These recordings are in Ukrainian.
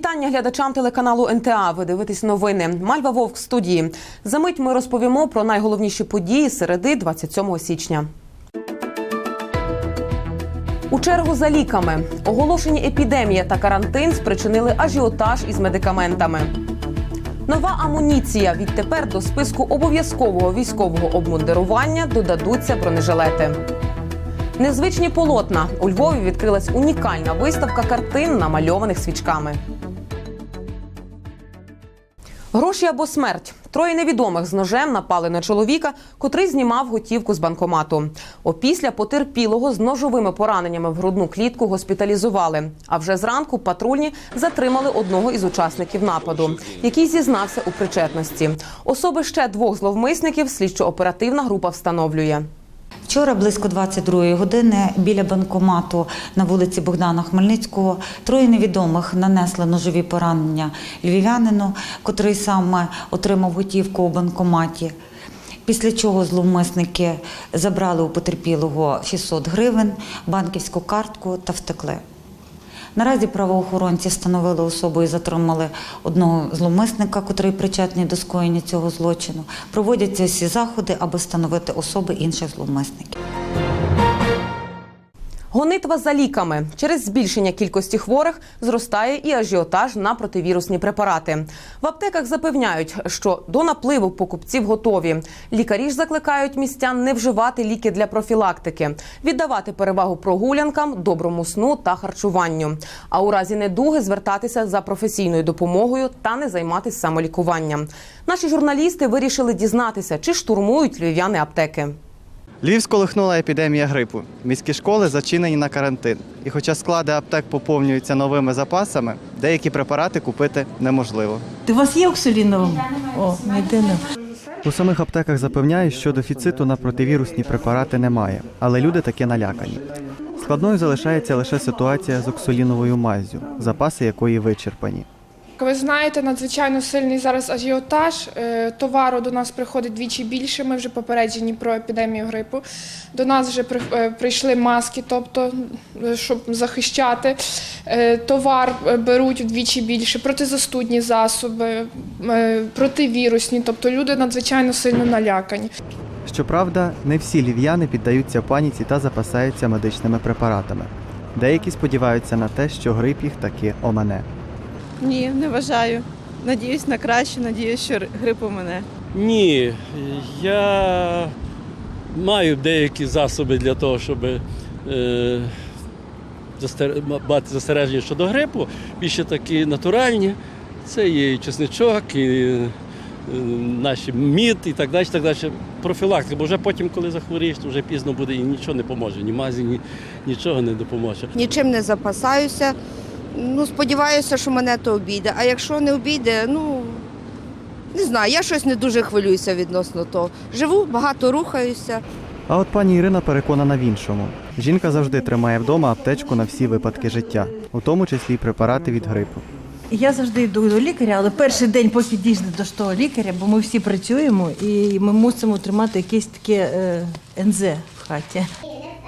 вітання глядачам телеканалу НТА. Ви дивитесь новини. Мальва Вовк студії. За мить ми розповімо про найголовніші події середи 27 січня. У чергу за ліками оголошені епідемія та карантин спричинили ажіотаж із медикаментами. Нова амуніція. Відтепер до списку обов'язкового військового обмундирування додадуться бронежилети. Незвичні полотна у Львові відкрилась унікальна виставка картин, намальованих свічками. Гроші або смерть. Троє невідомих з ножем напали на чоловіка, котрий знімав готівку з банкомату. Опісля потерпілого з ножовими пораненнями в грудну клітку госпіталізували. А вже зранку патрульні затримали одного із учасників нападу, який зізнався у причетності. Особи ще двох зловмисників слідчо-оперативна група встановлює. Вчора близько 22-ї години біля банкомату на вулиці Богдана Хмельницького троє невідомих нанесли ножові поранення львів'янину, котрий саме отримав готівку у банкоматі. Після чого зловмисники забрали у потерпілого 600 гривень, банківську картку та втекли. Наразі правоохоронці встановили особу і затримали одного зловмисника, котрий причетний до скоєння цього злочину. Проводяться всі заходи, аби встановити особи інших зловмисників. Гонитва за ліками через збільшення кількості хворих зростає і ажіотаж на противірусні препарати. В аптеках запевняють, що до напливу покупців готові. Лікарі ж закликають містян не вживати ліки для профілактики, віддавати перевагу прогулянкам, доброму сну та харчуванню. А у разі недуги звертатися за професійною допомогою та не займатися самолікуванням. Наші журналісти вирішили дізнатися, чи штурмують львів'яни аптеки. Львів сколихнула епідемія грипу. Міські школи зачинені на карантин. І хоча склади аптек поповнюються новими запасами, деякі препарати купити неможливо. Ти у вас є оксилінова? О, ніде не. У самих аптеках запевняють, що дефіциту на противірусні препарати немає, але люди таки налякані. Складною залишається лише ситуація з оксоліновою маззю, запаси якої вичерпані. Як ви знаєте, надзвичайно сильний зараз ажіотаж. Е, Товару до нас приходить двічі більше. Ми вже попереджені про епідемію грипу. До нас вже е, прийшли маски, тобто, е, щоб захищати. Товар беруть вдвічі більше, протизастудні засоби, противірусні. Тобто люди надзвичайно сильно налякані. Щоправда, не всі львів'яни піддаються паніці та запасаються медичними препаратами. Деякі сподіваються на те, що грип їх таки омане. Ні, не вважаю. Надіюсь на краще, надіюсь, що грип у мене. Ні, я маю деякі засоби для того, щоб е, застер- мати застереження щодо грипу, більше такі натуральні. Це є і чесничок, і е, наші мід і так далі. так далі. Профілактика, бо вже потім, коли захворієш, то вже пізно буде і нічого не поможе. Ні мазі, ні, нічого не допоможе. нічим не запасаюся. Ну, сподіваюся, що мене то обійде. А якщо не обійде, ну не знаю, я щось не дуже хвилююся відносно того. Живу, багато рухаюся. А от пані Ірина переконана в іншому. Жінка завжди тримає вдома аптечку на всі випадки життя, у тому числі й препарати від грипу. Я завжди йду до лікаря, але перший день, поки дійсно до того лікаря, бо ми всі працюємо і ми мусимо тримати якесь таке е, НЗ в хаті.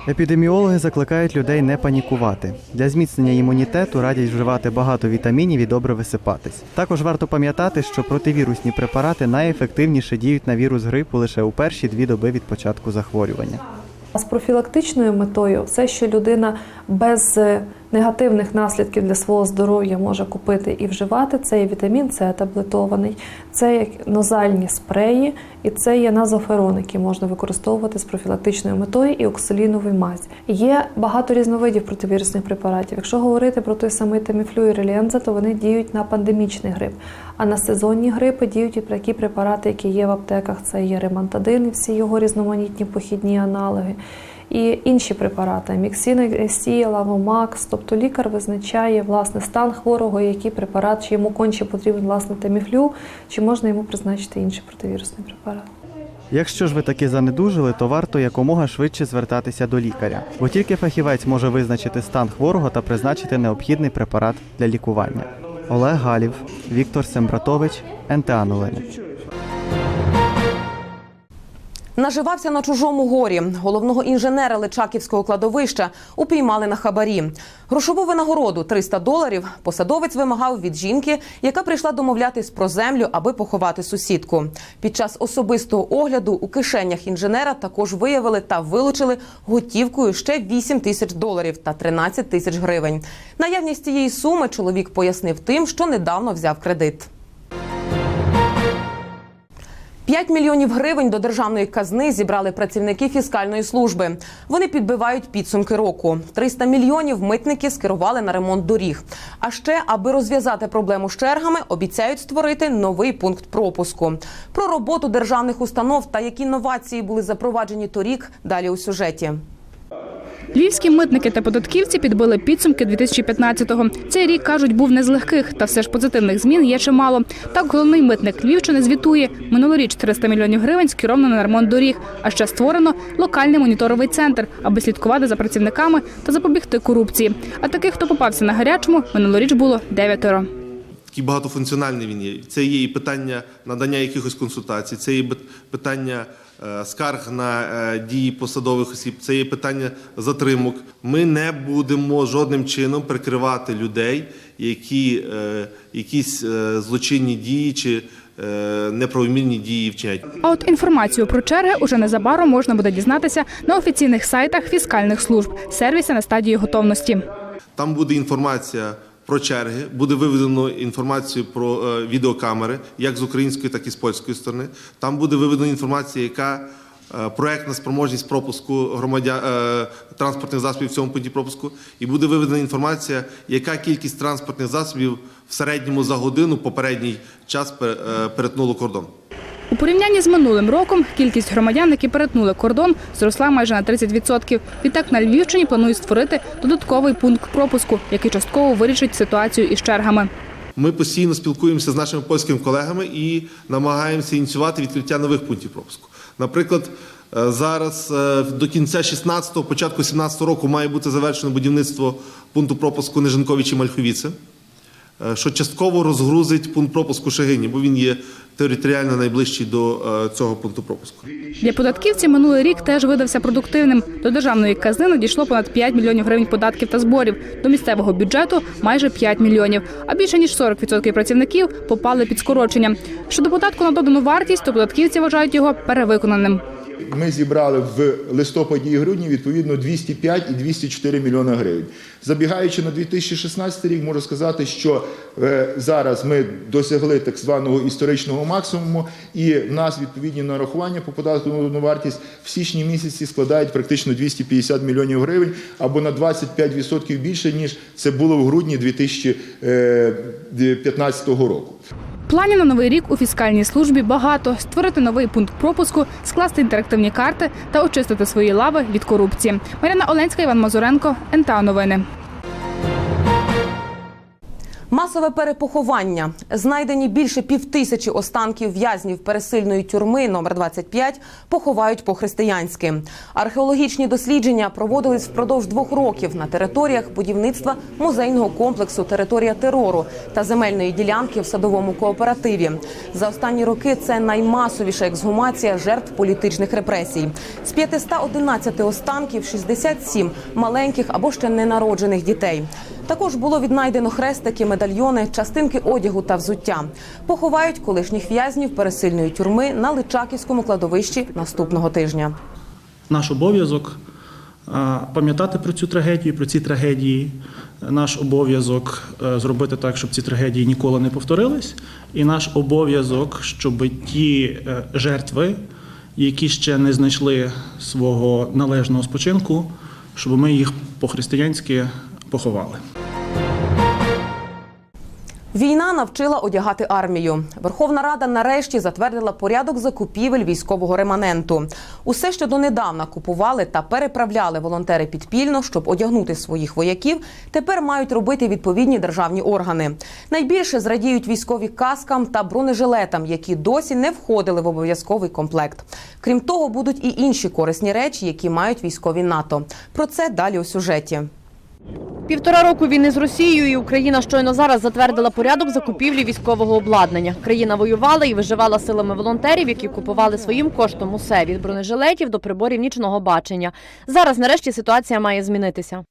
Епідеміологи закликають людей не панікувати. Для зміцнення імунітету радять вживати багато вітамінів і добре висипатись. Також варто пам'ятати, що противірусні препарати найефективніше діють на вірус грипу лише у перші дві доби від початку захворювання. А з профілактичною метою все, що людина без е, негативних наслідків для свого здоров'я може купити і вживати, це є вітамін С таблетований, це є нозальні спреї, і це є назоферон, які можна використовувати з профілактичною метою і оксаліновий мазь. Є багато різновидів противірусних препаратів. Якщо говорити про той самий таміфлю і реліанза, то вони діють на пандемічний грип. А на сезонні грипи діють і такі препарати, які є в аптеках. Це є ремантадин і всі його різноманітні похідні аналоги. І інші препарати міксін, Сі, Лавомакс. Тобто лікар визначає власне стан хворого, який препарат, чи йому конче потрібен власне таміфлю, чи можна йому призначити інший противірусний препарат. Якщо ж ви таки занедужили, то варто якомога швидше звертатися до лікаря, бо тільки фахівець може визначити стан хворого та призначити необхідний препарат для лікування. Олег Галів, Віктор Сембратович, НТА Новини. Наживався на чужому горі. Головного інженера Личаківського кладовища упіймали на хабарі. Грошову винагороду 300 доларів посадовець вимагав від жінки, яка прийшла домовлятись про землю, аби поховати сусідку. Під час особистого огляду у кишенях інженера також виявили та вилучили готівкою ще 8 тисяч доларів та 13 тисяч гривень. Наявність цієї суми чоловік пояснив тим, що недавно взяв кредит. 5 мільйонів гривень до державної казни зібрали працівники фіскальної служби. Вони підбивають підсумки року. 300 мільйонів митники скерували на ремонт доріг. А ще, аби розв'язати проблему з чергами, обіцяють створити новий пункт пропуску. Про роботу державних установ та які новації були запроваджені торік. Далі у сюжеті. Львівські митники та податківці підбили підсумки 2015-го. Цей рік кажуть, був не з легких, та все ж позитивних змін є чимало. Так, головний митник Львівщини звітує минулоріч 300 мільйонів гривень скеровано на ремонт доріг. А ще створено локальний моніторовий центр, аби слідкувати за працівниками та запобігти корупції. А таких, хто попався на гарячому, минулоріч було дев'ятеро. Такий багатофункціональний він є. Це є і питання надання якихось консультацій, це є питання е, скарг на е, дії посадових осіб, це є питання затримок. Ми не будемо жодним чином прикривати людей, які е, якісь злочинні дії чи неправомірні дії вчиняють. А от інформацію про черги уже незабаром можна буде дізнатися на офіційних сайтах фіскальних служб, сервіси на стадії готовності. Там буде інформація про черги, буде виведено інформацію про е, відеокамери, як з української, так і з польської сторони. Там буде виведена інформація, яка проєктна проектна спроможність пропуску громадян е, транспортних засобів в цьому пункті пропуску, і буде виведена інформація, яка кількість транспортних засобів в середньому за годину попередній час пер- е, перетнуло кордон. У порівнянні з минулим роком кількість громадян, які перетнули кордон, зросла майже на 30%. Відтак на Львівщині планують створити додатковий пункт пропуску, який частково вирішить ситуацію із чергами. Ми постійно спілкуємося з нашими польськими колегами і намагаємося ініціювати відкриття нових пунктів пропуску. Наприклад, е, зараз е, до кінця 16-го, початку 17-го року має бути завершено будівництво пункту пропуску Нежинковичі Мальховіце, що частково розгрузить пункт пропуску Шегині, бо він є територіально найближчий до е, цього пункту пропуску. Для податківців минулий рік теж видався продуктивним. До державної казни надійшло понад 5 мільйонів гривень податків та зборів. До місцевого бюджету майже 5 мільйонів. А більше ніж 40% працівників попали під скорочення. Щодо податку на додану вартість, то податківці вважають його перевиконаним. Ми зібрали в листопаді і грудні відповідно 205 і 204 мільйони гривень. Забігаючи на 2016 рік, можу сказати, що е, зараз ми досягли так званого історичного максимуму, і в нас відповідні нарахування по податку на додану вартість в січні місяці складають практично 250 мільйонів гривень або на 25% більше ніж це було в грудні 2015 року. Планів на новий рік у фіскальній службі багато: створити новий пункт пропуску, скласти інтерактивні карти та очистити свої лави від корупції. Марина Оленська, Іван Мазуренко, НТА Новини. Масове перепоховання. Знайдені більше півтисячі останків в'язнів пересильної тюрми номер 25 поховають по-християнськи. Археологічні дослідження проводились впродовж двох років на територіях будівництва музейного комплексу Територія терору та земельної ділянки в садовому кооперативі. За останні роки це наймасовіша ексгумація жертв політичних репресій. З 511 останків 67 маленьких або ще ненароджених дітей. Також було віднайдено хрестики, медальйони, частинки одягу та взуття. Поховають колишніх в'язнів пересильної тюрми на Личаківському кладовищі наступного тижня. Наш обов'язок пам'ятати про цю трагедію, про ці трагедії. Наш обов'язок е, зробити так, щоб ці трагедії ніколи не повторились. І наш обов'язок, щоб ті е, жертви, які ще не знайшли свого належного спочинку, щоб ми їх по-християнськи поховали. Війна навчила одягати армію. Верховна Рада нарешті затвердила порядок закупівель військового реманенту. Усе, що донедавна купували та переправляли волонтери підпільно, щоб одягнути своїх вояків, тепер мають робити відповідні державні органи. Найбільше зрадіють військові каскам та бронежилетам, які досі не входили в обов'язковий комплект. Крім того, будуть і інші корисні речі, які мають військові НАТО. Про це далі у сюжеті. Півтора року війни з Росією, і Україна щойно зараз затвердила порядок закупівлі військового обладнання. Країна воювала і виживала силами волонтерів, які купували своїм коштом усе від бронежилетів до приборів нічного бачення. Зараз, нарешті, ситуація має змінитися.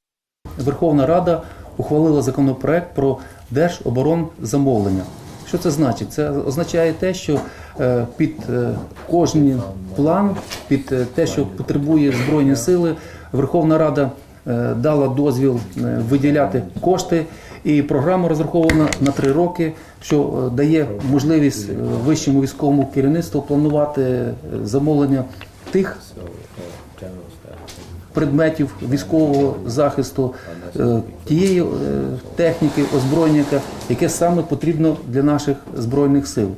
Верховна Рада ухвалила законопроект про держоборонзамовлення. Що це значить? Це означає те, що е, під е, кожен план, під е, те, що потребує Збройні сили, Верховна Рада дала дозвіл е, виділяти кошти. І програма розрахована на три роки, що е, дає можливість е, вищому військовому керівництву планувати е, замовлення тих предметів військового захисту, е, тієї е, техніки, озброєння, яке саме потрібно для наших збройних сил.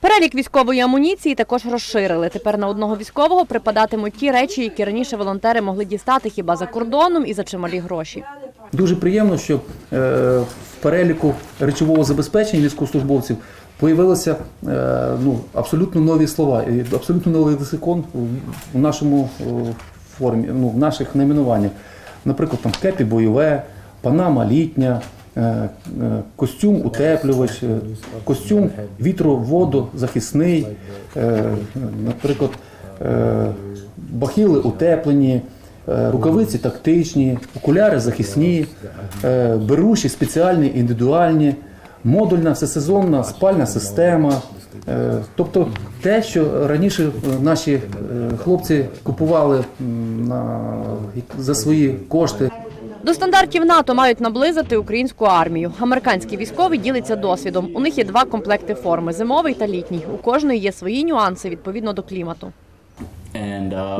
Перелік військової амуніції також розширили. Тепер на одного військового припадатимуть ті речі, які раніше волонтери могли дістати хіба за кордоном і за чималі гроші. Дуже приємно, що е, в переліку речового забезпечення військовослужбовців появилися е, ну, абсолютно нові слова, і абсолютно новий лексикон в- нашому е, формі, ну, в наших найменуваннях. Наприклад, там кепі бойове, панама літня, костюм утеплювач, е, костюм вітроводозахисний, е, наприклад, е, бахіли утеплені. Е, Рукавиці тактичні, окуляри захисні, е, беруші спеціальні, індивідуальні, модульна всесезонна спальна система. Е, Тобто те, що раніше е, наші е, хлопці купували на, за свої кошти. До стандартів НАТО мають наблизити українську армію. Американські військові діляться досвідом. У них є два комплекти форми зимовий та літній. У кожної є свої нюанси відповідно до клімату.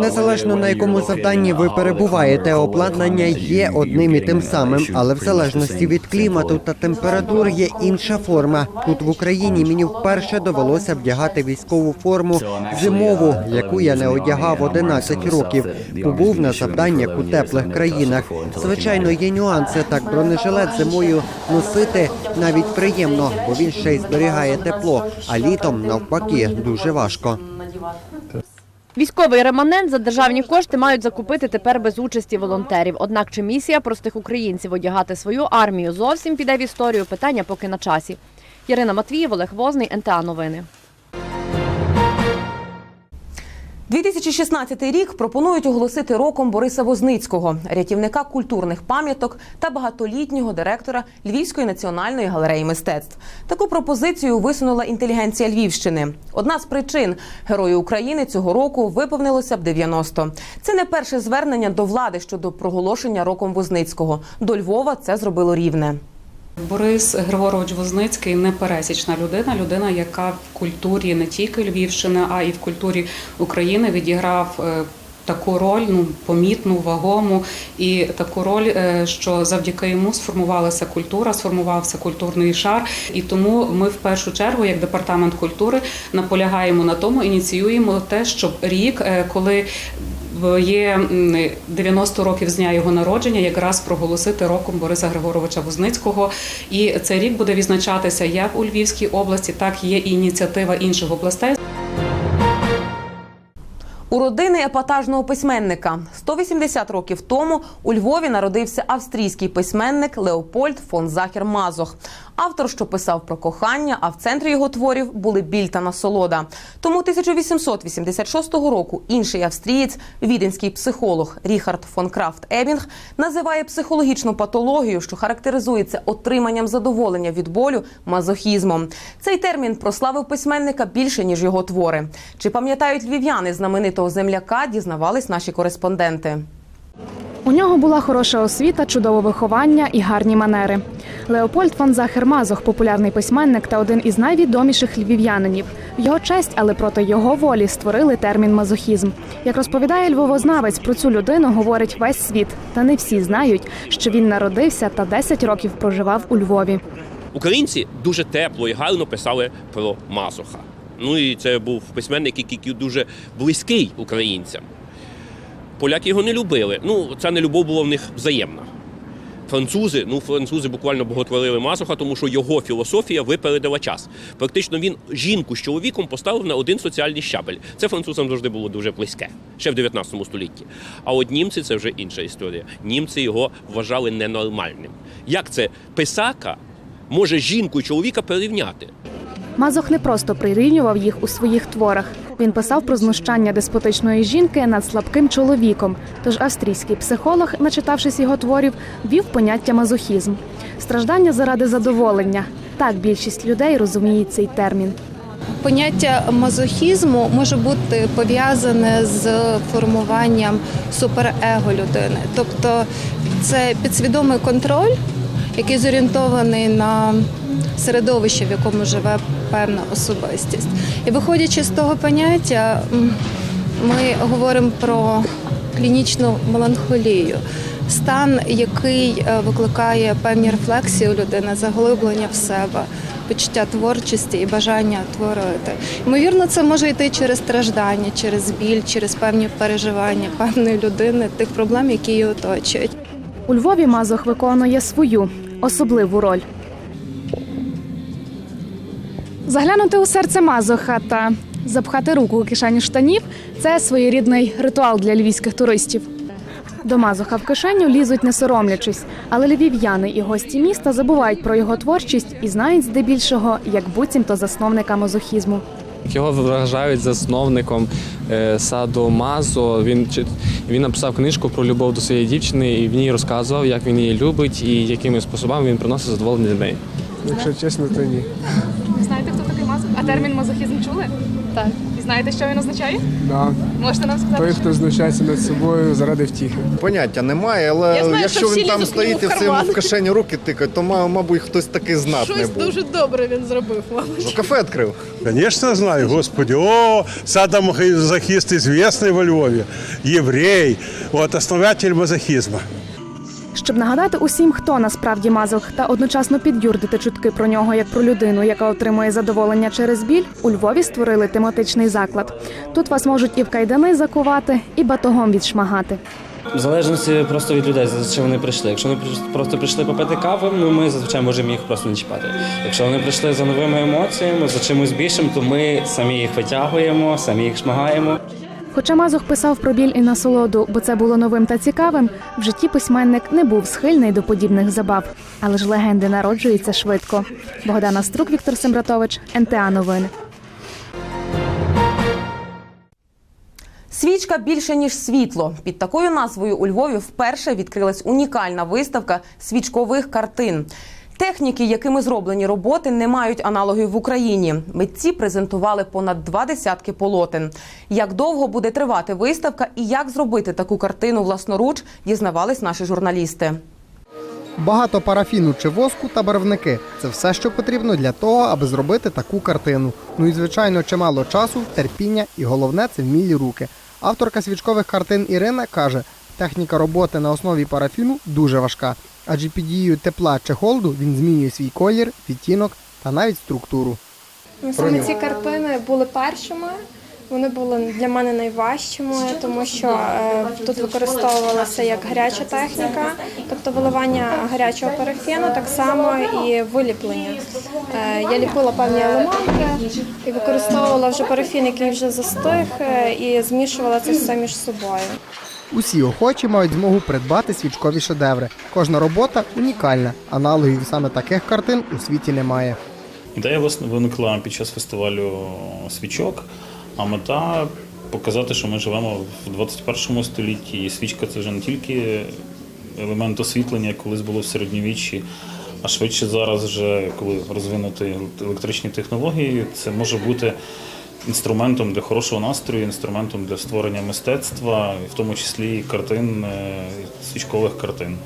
Незалежно на якому завданні ви перебуваєте, обладнання є одним і тим самим, але в залежності від клімату та температур є інша форма. Тут в Україні мені вперше довелося вдягати військову форму зимову, яку я не одягав 11 років. Побув на завданнях у теплих країнах. Звичайно, є нюанси. Так бронежилет зимою носити навіть приємно, бо він ще й зберігає тепло. А літом навпаки дуже важко. Військовий реманент за державні кошти мають закупити тепер без участі волонтерів. Однак чи місія простих українців одягати свою армію зовсім піде в історію? Питання поки на часі. Ярина Матвієв, Олег Возний, НТА Новини. 2016 рік пропонують оголосити роком Бориса Возницького, рятівника культурних пам'яток та багатолітнього директора Львівської національної галереї мистецтв. Таку пропозицію висунула інтелігенція Львівщини. Одна з причин герою України цього року виповнилося б 90. Це не перше звернення до влади щодо проголошення роком Возницького. До Львова це зробило рівне. Борис Григорович Возницький непересічна людина, людина, яка в культурі не тільки Львівщини, а й в культурі України відіграв. е, Таку роль ну помітну, вагому і таку роль, е, що завдяки йому сформувалася культура, сформувався культурний шар. І тому ми в першу чергу, як департамент культури, наполягаємо на тому, ініціюємо те, щоб рік, е, коли є м, 90 років з дня його народження, якраз проголосити роком Бориса Григоровича Возницького. І цей рік буде відзначатися як у Львівській області, так є і ініціатива інших областей. У родини епатажного письменника 180 років тому у Львові народився австрійський письменник Леопольд фон Захер Мазох. Автор, що писав про кохання, а в центрі його творів були біль та насолода. Тому 1886 року інший австрієць, віденський психолог Ріхард фон Крафт Ебінг, називає психологічну патологію, що характеризується отриманням задоволення від болю мазохізмом. Цей термін прославив письменника більше ніж його твори. Чи пам'ятають львів'яни знаменитого земляка? Дізнавались наші кореспонденти. У нього була хороша освіта, чудове виховання і гарні манери. Леопольд фон Захер Мазох – популярний письменник та один із найвідоміших львів'янинів. Його честь, але проти його волі створили термін мазохізм. Як розповідає львовознавець, про цю людину говорить весь світ, та не всі знають, що він народився та 10 років проживав у Львові. Українці дуже тепло і гарно писали про Мазоха. Ну і це був письменник, який дуже близький українцям. Поляки його не любили. Ну, ця нелюбов була в них взаємна. Французи, ну французи буквально боготворили Мазуха, тому що його філософія випередила час. Практично він жінку з чоловіком поставив на один соціальний щабель. Це французам завжди було дуже близьке, ще в 19 столітті. А от німці це вже інша історія. Німці його вважали ненормальним. Як це писака може жінку і чоловіка перерівняти? Мазох не просто прирівнював їх у своїх творах. Він писав про знущання деспотичної жінки над слабким чоловіком. Тож австрійський психолог, начитавшись його творів, ввів поняття мазохізм страждання заради задоволення. Так більшість людей розуміє цей термін. Поняття мазохізму може бути пов'язане з формуванням суперего людини, тобто це підсвідомий контроль, який зорієнтований на середовище, в якому живе певна особистість. І виходячи з того поняття, ми говоримо про клінічну меланхолію. Стан, який е, викликає певні рефлексії у людини, заглиблення в себе, почуття творчості і бажання творити. Ймовірно, це може йти через страждання, через біль, через певні переживання певної людини, тих проблем, які її оточують. У Львові Мазох виконує свою особливу роль. Заглянути у серце Мазоха та запхати руку у кишеню штанів це своєрідний ритуал для львівських туристів. До Мазоха в кишеню лізуть не соромлячись, але львів'яни і гості міста забувають про його творчість і знають здебільшого як буцімто засновника мазохізму. Його вважають засновником е, саду Мазо. Він чи- він написав книжку про любов до своєї дівчини і в ній розказував, як він її любить і якими способами він приносить задоволення для неї. Якщо чесно, то ні. Знаєте, хто такий мазох? А термін мазохізм чули? Так. І знаєте, що він означає? Да. Можете нам сказати? Той, хто знущається над собою заради втіхи. Поняття немає, але Я знаю, якщо що всі він там лізуть стоїть і в карман. в кишені руки тикає, то ма- мабуть хтось такий знатний Щось був. дуже добре він зробив, мабуть. Ну, кафе відкрив. Конечно, знаю, господи. О, садомазохист известный во Львове, еврей, вот основатель мазохизма. Щоб нагадати усім, хто насправді мазох, та одночасно підюрдити чутки про нього як про людину, яка отримує задоволення через біль, у Львові створили тематичний заклад. Тут вас можуть і в кайдани закувати, і батогом відшмагати. В залежності просто від людей, за чим вони прийшли. Якщо вони просто прийшли попити кави, ну ми зазвичай можемо їх просто не чіпати. Якщо вони прийшли за новими емоціями, за чимось більшим, то ми самі їх витягуємо, самі їх шмагаємо. Хоча Мазох писав про біль і насолоду, бо це було новим та цікавим, в житті письменник не був схильний до подібних забав. Але ж легенди народжуються швидко. Богдана Струк, Віктор Сембратович, НТА Новини. Свічка більше ніж світло. Під такою назвою у Львові вперше відкрилась унікальна виставка свічкових картин. Техніки, якими зроблені роботи, не мають аналогів в Україні. Митці презентували понад два десятки полотен. Як довго буде тривати виставка і як зробити таку картину власноруч, дізнавались наші журналісти. Багато парафіну чи воску та барвники це все, що потрібно для того, аби зробити таку картину. Ну і звичайно, чимало часу, терпіння і головне це вмілі руки. Авторка свічкових картин Ірина каже, техніка роботи на основі парафіну дуже важка, адже під дією тепла чи холоду він змінює свій колір, відтінок та навіть структуру. Ну, Саме ці картини були першими. Вони були для мене найважчими, тому що е, тут використовувалася як гаряча техніка, тобто виливання гарячого парафіну, так само і виліплення. Е, я ліпила певні елементи і використовувала вже парафін, який вже застиг, е, і змішувала це все між собою. Усі охочі мають змогу придбати свічкові шедеври. Кожна робота унікальна. Аналогів саме таких картин у світі немає. Ідея виникла під час фестивалю свічок, а мета показати, що ми живемо в 21 столітті, і свічка це вже не тільки елемент освітлення, як колись було в середньовіччі, а швидше зараз, вже коли розвинуті електричні технології, це може бути інструментом для хорошого настрою, інструментом для створення мистецтва, в тому числі і картин, е, свічкових картин.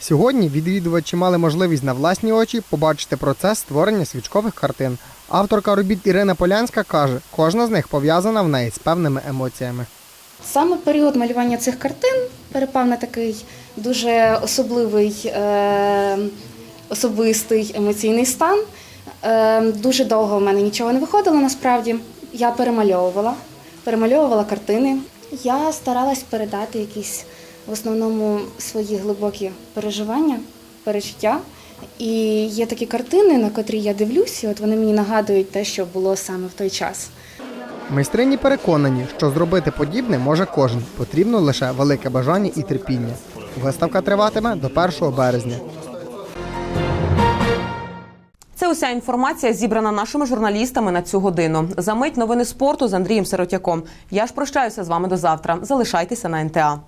Сьогодні відвідувачі мали можливість на власні очі побачити процес створення свічкових картин. Авторка робіт Ірина Полянська каже, кожна з них пов'язана в неї з певними емоціями. Саме період малювання цих картин перепав на такий дуже особливий, е, особистий емоційний стан. Е, дуже довго в мене нічого не виходило насправді. Я перемальовувала, перемальовувала картини. Я старалась передати якісь в основному свої глибокі переживання перечуття. І є такі картини, на котрі я дивлюся, і от вони мені нагадують те, що було саме в той час. Майстрині переконані, що зробити подібне може кожен. Потрібно лише велике бажання і терпіння. Виставка триватиме до 1 березня. Уся інформація зібрана нашими журналістами на цю годину. За мить новини спорту з Андрієм Сиротяком. Я ж прощаюся з вами до завтра. Залишайтеся на НТА.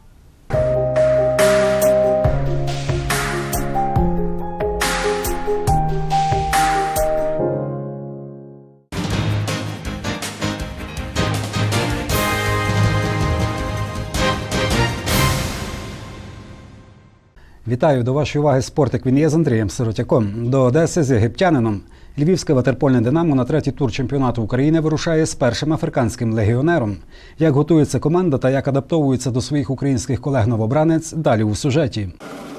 Вітаю до вашої уваги спортик. Він є з Андрієм Сиротяком. До Одеси з єгиптянином. Львівське ватерпольне Динамо на третій тур чемпіонату України вирушає з першим африканським легіонером. Як готується команда та як адаптовується до своїх українських колег новобранець, далі у сюжеті.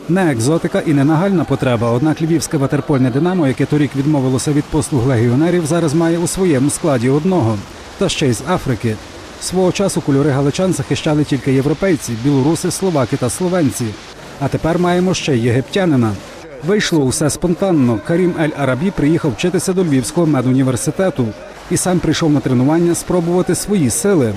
Не екзотика і не нагальна потреба. Однак львівське ватерпольне Динамо, яке торік відмовилося від послуг легіонерів, зараз має у своєму складі одного, та ще й з Африки. Свого часу кольори галичан захищали тільки європейці, білоруси, словаки та словенці. А тепер маємо ще єгиптянина. Вийшло усе спонтанно. Карім Ель Арабі приїхав вчитися до Львівського медуніверситету і сам прийшов на тренування спробувати свої сили.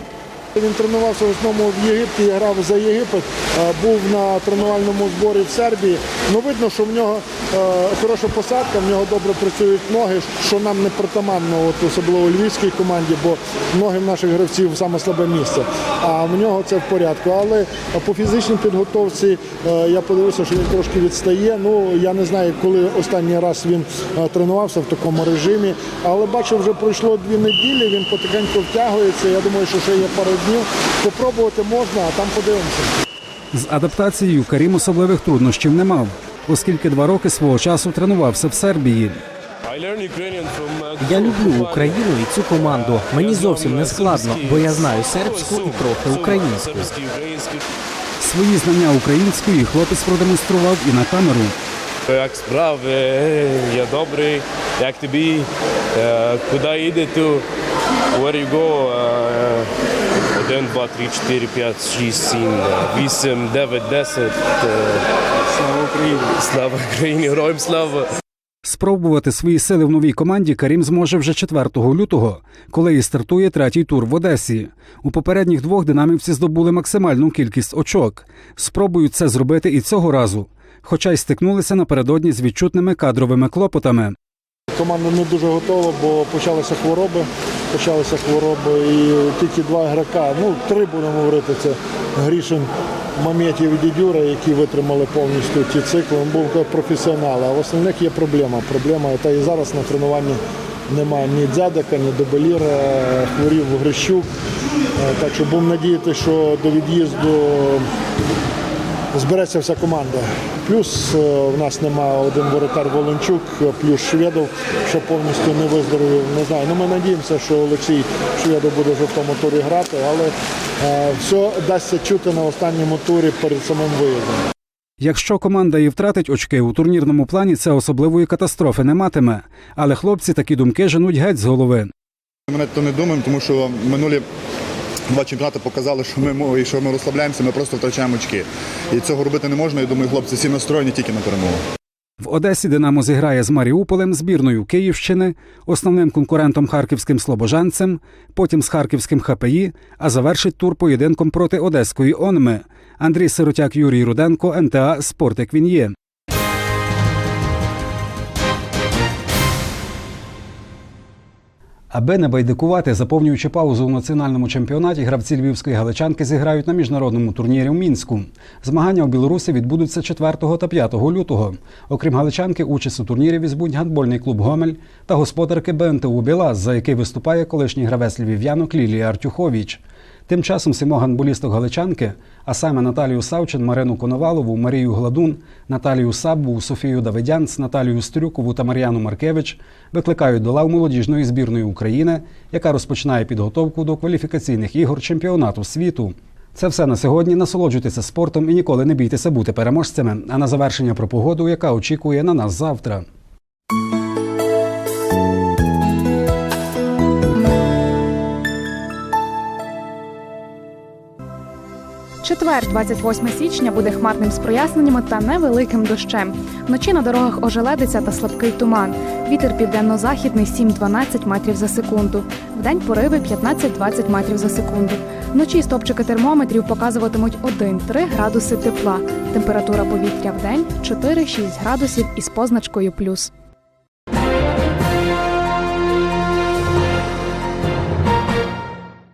Він тренувався в основному в Єгипті, грав за Єгипет, е, був на тренувальному зборі в Сербії. Ну видно, що в нього е, хороша посадка, в нього добре працюють ноги, що нам не притаманно, от особливо у львівській команді, бо ноги в наших гравців саме слабе місце. А в нього це в порядку. Але по фізичній підготовці е, я подивився, що він трошки відстає. Ну я не знаю, коли останній раз він тренувався в такому режимі, але бачу, вже пройшло дві неділі. Він потихеньку втягується. Я думаю, що ще є пару днів. Попробувати можна, а там подивимося. З адаптацією Карім особливих труднощів не мав, оскільки два роки свого часу тренувався в Сербії. Я люблю Україну і цю команду. Мені зовсім не складно, бо я знаю сербську і трохи українську. Свої знання української хлопець продемонстрував і на камеру. Як справи, я добрий, як тобі, Е, куди їдете, where you go, Е, один, два, три, чотири, п'ять, шість, сім, е, вісім, дев'ять, десять. Слава Україні! Слава Україні, героям слава! Спробувати свої сили в новій команді Карім зможе вже 4 лютого, коли і стартує третій тур в Одесі. У попередніх двох динамівці здобули максимальну кількість очок. Спробують це зробити і цього разу, хоча й стикнулися напередодні з відчутними кадровими клопотами. Команда не дуже готова, бо почалися хвороби. Почалися хвороби і тільки два ігрока, ну три будемо говорити, це Грішин, Маметів і Дідюра, які витримали повністю ті цикли. Він був професіонал, а в основних є проблема. Проблема, та і зараз на тренуванні немає ні Дзядика, ні Добеліра, хворів Грищук. Е, Так що будемо надіятися, що до від'їзду збереться вся команда. Плюс е, в нас немає один воротар Волончук, плюс Шведов, що повністю не виздоровів. Не знаю. Ну ми надіємося, що Олексій Шведов буде вже в тому турі грати, але е, все дасться чути на останньому турі перед самим виїздом. Якщо команда і втратить очки у турнірному плані, це особливої катастрофи не матиме. Але хлопці такі думки женуть геть з голови. Ми на то не думаємо, тому що минулі два чемпіонати показали, що ми що ми розслабляємося, ми просто втрачаємо очки. І цього робити не можна. Я думаю, хлопці всі настроєні тільки на перемогу. В Одесі Динамо зіграє з Маріуполем, збірною Київщини, основним конкурентом харківським Слобожанцем, потім з харківським ХПІ, а завершить тур поєдинком проти одеської Онми. Андрій Сиротяк, Юрій Руденко, НТА Спорт як він є. Аби не байдикувати, заповнюючи паузу у національному чемпіонаті, гравці львівської галичанки зіграють на міжнародному турнірі в Мінську. Змагання у Білорусі відбудуться 4 та 5 лютого. Окрім галичанки, участь у турнірі візьмуть гандбольний клуб Гомель та господарки БНТУ Білас, за який виступає колишній гравець львів'янок Лілія Артюховіч. Тим часом сімо гандболісток галичанки, а саме Наталію Савчин, Марину Коновалову, Марію Гладун, Наталію Саббу, Софію Давидянц, Наталію Стрюкову та Мар'яну Маркевич викликають до лав молодіжної збірної України, яка розпочинає підготовку до кваліфікаційних ігор чемпіонату світу. Це все на сьогодні. Насолоджуйтеся спортом і ніколи не бійтеся бути переможцями. А на завершення про погоду, яка очікує на нас завтра. Четвер, 28 січня, буде хмарним з проясненнями та невеликим дощем. Вночі на дорогах ожеледиться та слабкий туман. Вітер південно-західний 7-12 метрів за секунду. Вдень пориви 15-20 метрів за секунду. Вночі стопчики термометрів показуватимуть 1-3 градуси тепла. Температура повітря вдень 4-6 градусів із позначкою плюс.